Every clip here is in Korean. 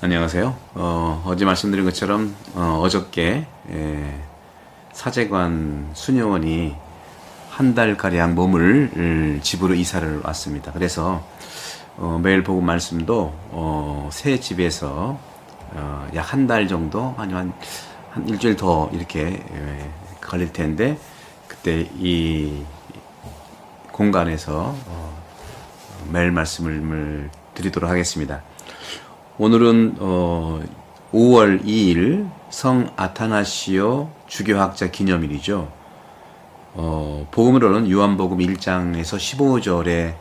안녕하세요. 어, 어제 말씀드린 것처럼 어, 어저께 에, 사제관 수녀원이 한 달가량 몸을 을, 집으로 이사를 왔습니다. 그래서 어, 매일 보고 말씀도 어, 새 집에서 어, 약 한 달 정도 아니면 한, 한 일주일 더 이렇게 에, 걸릴 텐데 그때 이 공간에서 어, 매일 말씀을 드리도록 하겠습니다. 오늘은 어, 5월 2일 성 아타나시오 주교학자 기념일이죠. 어, 복음으로는 요한복음 1장에서 15절에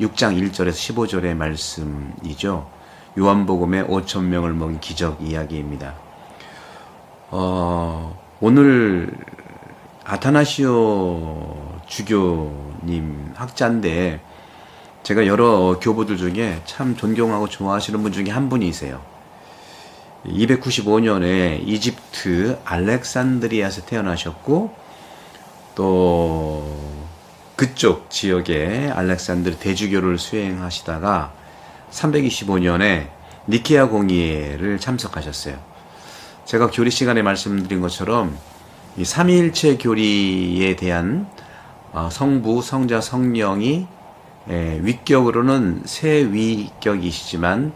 6장 1절에서 15절의 말씀이죠. 요한복음의 5천 명을 먹인 기적 이야기입니다. 어, 오늘 아타나시오 주교님 학자인데 제가 여러 교부들 중에 참 존경하고 좋아하시는 분 중에 한 분이세요. 295년에 이집트 알렉산드리아에서 태어나셨고 또 그쪽 지역에 알렉산드르 대주교를 수행하시다가 325년에 니케아 공의회를 참석하셨어요. 제가 교리 시간에 말씀드린 것처럼 이 삼위일체 교리에 대한 어, 성부, 성자, 성령이 예, 위격으로는 세 위격이시지만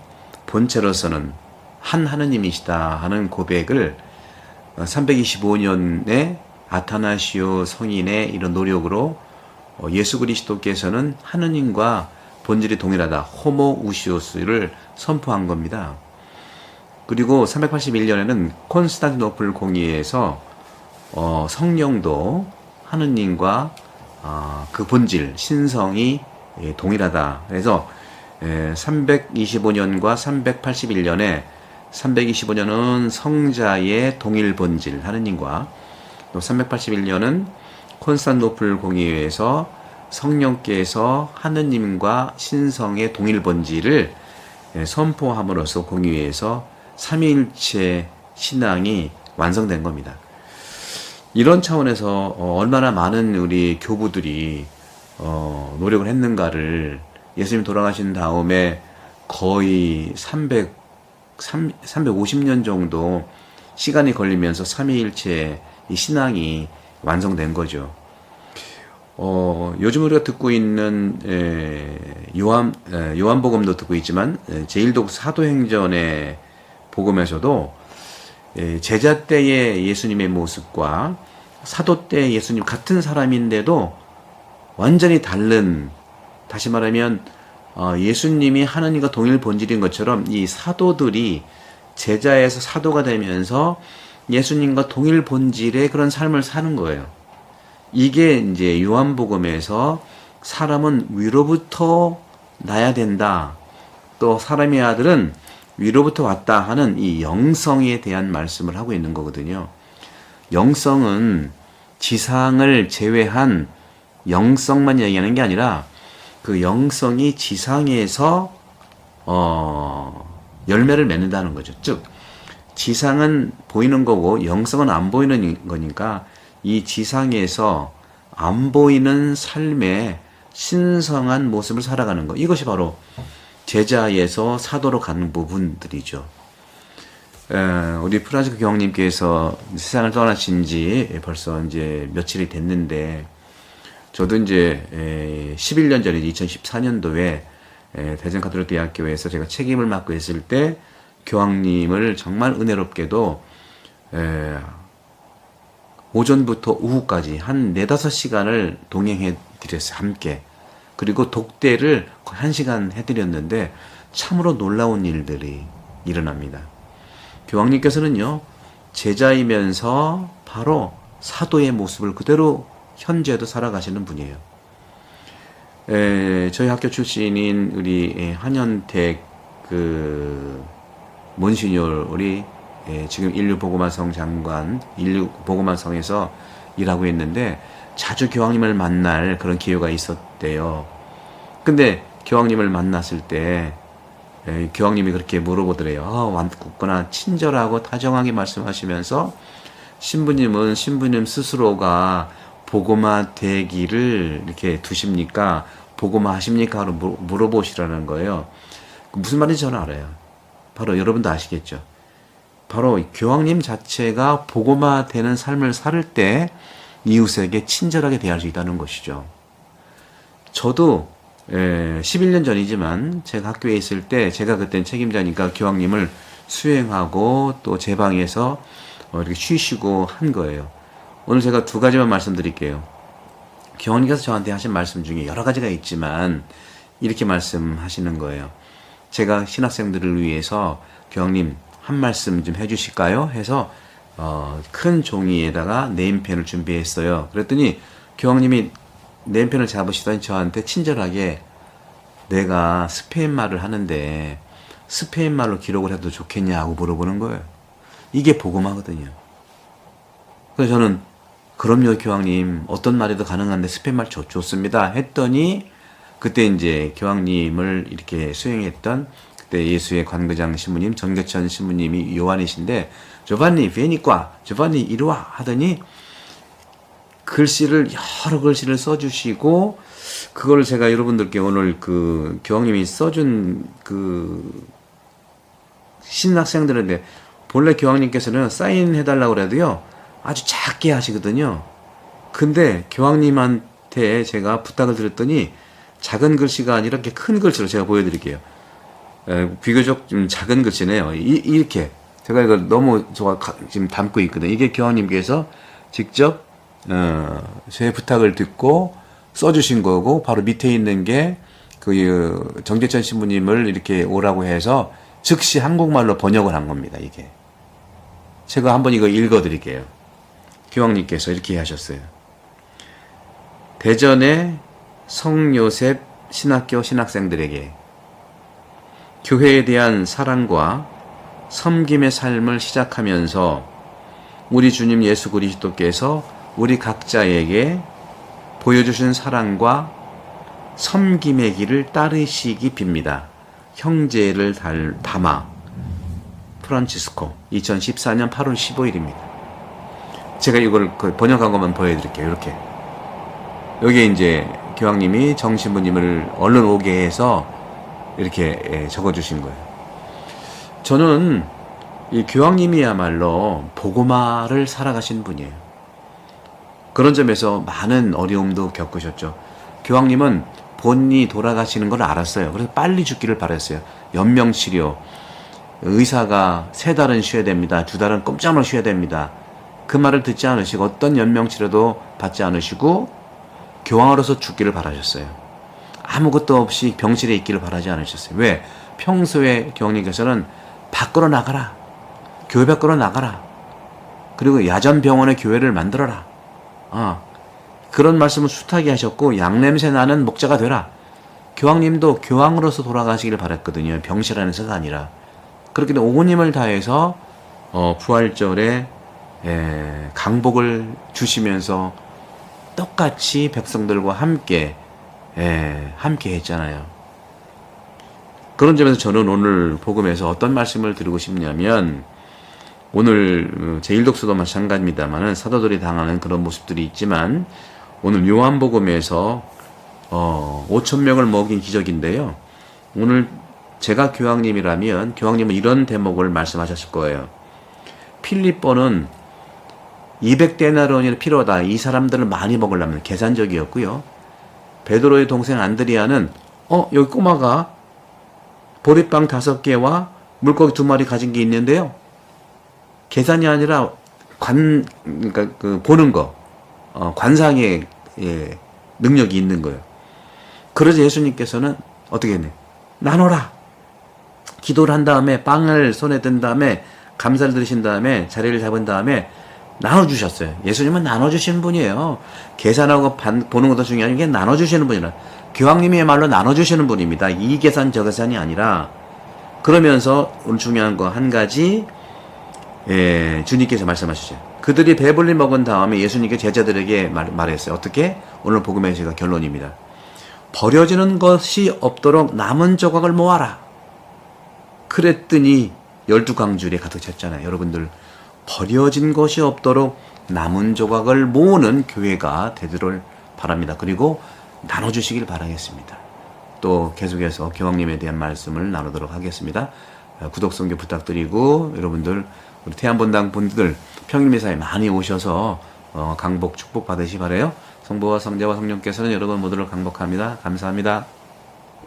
본체로서는 한 하느님이시다 하는 고백을 325년에 아타나시오 성인의 이런 노력으로 어, 예수 그리스도께서는 하느님과 본질이 동일하다 호모 우시오스를 선포한 겁니다. 그리고 381년에는 콘스탄티노플 공의회에서 어, 성령도 하느님과 어, 그 본질 신성이 예, 동일하다. 그래서 예, 325년과 381년에 325년은 성자의 동일 본질 하느님과 또 381년은 콘스탄노플 공의회에서 성령께서 하느님과 신성의 동일 본질을 예, 선포함으로써 공의회에서 삼위일체 신앙이 완성된 겁니다. 이런 차원에서 어, 얼마나 많은 우리 교부들이 어, 노력을 했는가를 예수님 돌아가신 다음에 거의 300, 3, 350년 정도 시간이 걸리면서 삼위일체 이 신앙이 완성된 거죠. 어, 요즘 우리가 듣고 있는 에, 요한 에, 요한복음도 듣고 있지만 에, 제일독 사도행전의 복음에서도 에, 제자 때의 예수님의 모습과 사도 때 예수님 같은 사람인데도 완전히 다른 다시 말하면 어, 예수님이 하나님과 동일 본질인 것처럼 이 사도들이 제자에서 사도가 되면서 예수님과 동일 본질의 그런 삶을 사는 거예요. 이게 이제 요한복음에서 사람은 위로부터 나야 된다. 또 사람의 아들은 위로부터 왔다 하는 이 영성에 대한 말씀을 하고 있는 거거든요. 영성은 지상을 제외한 영성만 얘기하는 게 아니라 그 영성이 지상에서 어 열매를 맺는다는 거죠. 즉 지상은 보이는 거고 영성은 안 보이는 거니까 이 지상에서 안 보이는 삶의 신성한 모습을 살아가는 거. 이것이 바로 제자에서 사도로 가는 부분들이죠. 에, 우리 프란시스 교황님께서 세상을 떠나신 지 벌써 이제 며칠이 됐는데 저도 이제 11년 전에 2014년도에 대전가톨릭 대학교에서 제가 책임을 맡고 있을 때 교황님을 정말 은혜롭게도 오전부터 오후까지 한 네다섯 시간을 동행해 드렸어요. 함께. 그리고 독대를 거의 한 시간 해드렸는데 참으로 놀라운 일들이 일어납니다. 교황님께서는요, 제자이면서 바로 사도의 모습을 그대로 현재도 살아가시는 분이에요. 에, 저희 학교 출신인 우리 한현택 그 몬시뇨리 지금 인류 보고마성 장관, 인류 보고마성에서 일하고 있는데 자주 교황님을 만날 그런 기회가 있었대요. 근데 교황님을 만났을 때 에, 교황님이 그렇게 물어보더래요. 아, 완굳거나 친절하고 다정하게 말씀하시면서 신부님은 신부님 스스로가 보고마 되기를 이렇게 두십니까? 보고마 하십니까? 하고 물어보시라는 거예요. 무슨 말인지 저는 알아요. 바로 여러분도 아시겠죠. 바로 교황님 자체가 복음화 되는 삶을 살 때 이웃에게 친절하게 대할 수 있다는 것이죠. 저도 에, 11년 전이지만 제가 학교에 있을 때 제가 그땐 책임자니까 교황님을 수행하고 또 제 방에서 어, 이렇게 쉬시고 한 거예요. 오늘 제가 두 가지만 말씀드릴게요. 교황님께서 저한테 하신 말씀 중에 여러 가지가 있지만 이렇게 말씀하시는 거예요. 제가 신학생들을 위해서 교황님 한 말씀 좀 해주실까요? 해서 어, 큰 종이에다가 네임펜을 준비했어요. 그랬더니 교황님이 네임펜을 잡으시더니 저한테 친절하게 내가 스페인 말을 하는데 스페인 말로 기록을 해도 좋겠냐고 물어보는 거예요. 이게 복음하거든요. 그래서 저는 그럼요 교황님. 어떤 말에도 가능한데 스페인 말 좋, 좋습니다. 했더니 그때 이제 교황님을 이렇게 수행했던 그때 예수의 관거장 신부님 정교천 신부님이 요한이신데 조반니 베니과 조반니 이리와. 하더니 글씨를 여러 글씨를 써주시고 그걸 제가 여러분들께 오늘 그 교황님이 써준 그 신학생들한테 본래 교황님께서는 사인해달라고 그래도요 아주 작게 하시거든요. 근데 교황님한테 제가 부탁을 드렸더니 작은 글씨가 아니라 이렇게 큰 글씨로 제가 보여드릴게요. 에, 비교적 좀 작은 글씨네요. 이, 이렇게 제가 이걸 너무 좋아 지금 담고 있거든요. 이게 교황님께서 직접 어, 제 부탁을 듣고 써주신 거고 바로 밑에 있는 게그 정재천 신부님을 이렇게 오라고 해서 즉시 한국말로 번역을 한 겁니다. 이게 제가 한번 이거 읽어드릴게요. 교황님께서 이렇게 하셨어요. 대전의 성요셉 신학교 신학생들에게 교회에 대한 사랑과 섬김의 삶을 시작하면서 우리 주님 예수 그리스도께서 우리 각자에게 보여주신 사랑과 섬김의 길을 따르시기 빕니다. 형제를 달, 담아 프란치스코 2014년 8월 15일입니다. 제가 이걸 그 번역한 것만 보여드릴게요. 이렇게 여기 이제 교황님이 정신부님을 얼른 오게 해서 이렇게 예, 적어주신 거예요. 저는 이 교황님이야말로 복음화를 살아가신 분이에요. 그런 점에서 많은 어려움도 겪으셨죠. 교황님은 본인이 돌아가시는 걸 알았어요. 그래서 빨리 죽기를 바랬어요. 연명치료, 의사가 세 달은 쉬어야 됩니다. 두 달은 꼼짝을 쉬어야 됩니다. 그 말을 듣지 않으시고 어떤 연명치료도 받지 않으시고 교황으로서 죽기를 바라셨어요. 아무것도 없이 병실에 있기를 바라지 않으셨어요. 왜? 평소에 교황님께서는 밖으로 나가라. 교회 밖으로 나가라. 그리고 야전 병원에 교회를 만들어라. 아, 그런 말씀을 숱하게 하셨고 양냄새 나는 목자가 되라. 교황님도 교황으로서 돌아가시기를 바랬거든요. 병실 안에서가 아니라. 그렇기 때문에 오고님을 다해서 어, 부활절에 에, 강복을 주시면서 똑같이 백성들과 함께 에, 함께 했잖아요. 그런 점에서 저는 오늘 복음에서 어떤 말씀을 드리고 싶냐면 오늘 제1독서도 마찬가지입니다만은 사도들이 당하는 그런 모습들이 있지만 오늘 요한복음에서 어, 5천 명을 먹인 기적인데요. 오늘 제가 교황님이라면 교황님은 이런 대목을 말씀하셨을 거예요. 필리뽀는 200데나론이 필요하다. 이 사람들을 많이 먹으려면 계산적이었고요. 베드로의 동생 안드리아는 어 여기 꼬마가 보리빵 다섯 개와 물고기 두 마리 가진 게 있는데요. 계산이 아니라 관 그러니까 그 보는 거 어, 관상의 예, 능력이 있는 거예요. 그러자 예수님께서는 어떻게 했네? 나눠라. 기도를 한 다음에 빵을 손에 든 다음에 감사를 드리신 다음에 자리를 잡은 다음에 나눠주셨어요. 예수님은 나눠주시는 분이에요. 계산하고 반, 보는 것도 중요한 게 나눠주시는 분이라. 교황님이야말로 나눠주시는 분입니다. 이 계산 저 계산이 아니라 그러면서 오늘 중요한 거 한 가지 예, 주님께서 말씀하시죠. 그들이 배불리 먹은 다음에 예수님께 제자들에게 말, 말했어요. 어떻게? 오늘 복음의 제가 결론입니다. 버려지는 것이 없도록 남은 조각을 모아라. 그랬더니 열두 광줄에 가득 찼잖아요. 여러분들 버려진 것이 없도록 남은 조각을 모으는 교회가 되기를 바랍니다. 그리고 나눠주시길 바라겠습니다. 또 계속해서 교황님에 대한 말씀을 나누도록 하겠습니다. 어, 구독 성교 부탁드리고 여러분들 우리 태안본당 분들 평일 미사에 많이 오셔서 어, 강복 축복 받으시 바래요. 성부와 성자와 성령께서는 여러분 모두를 강복합니다. 감사합니다.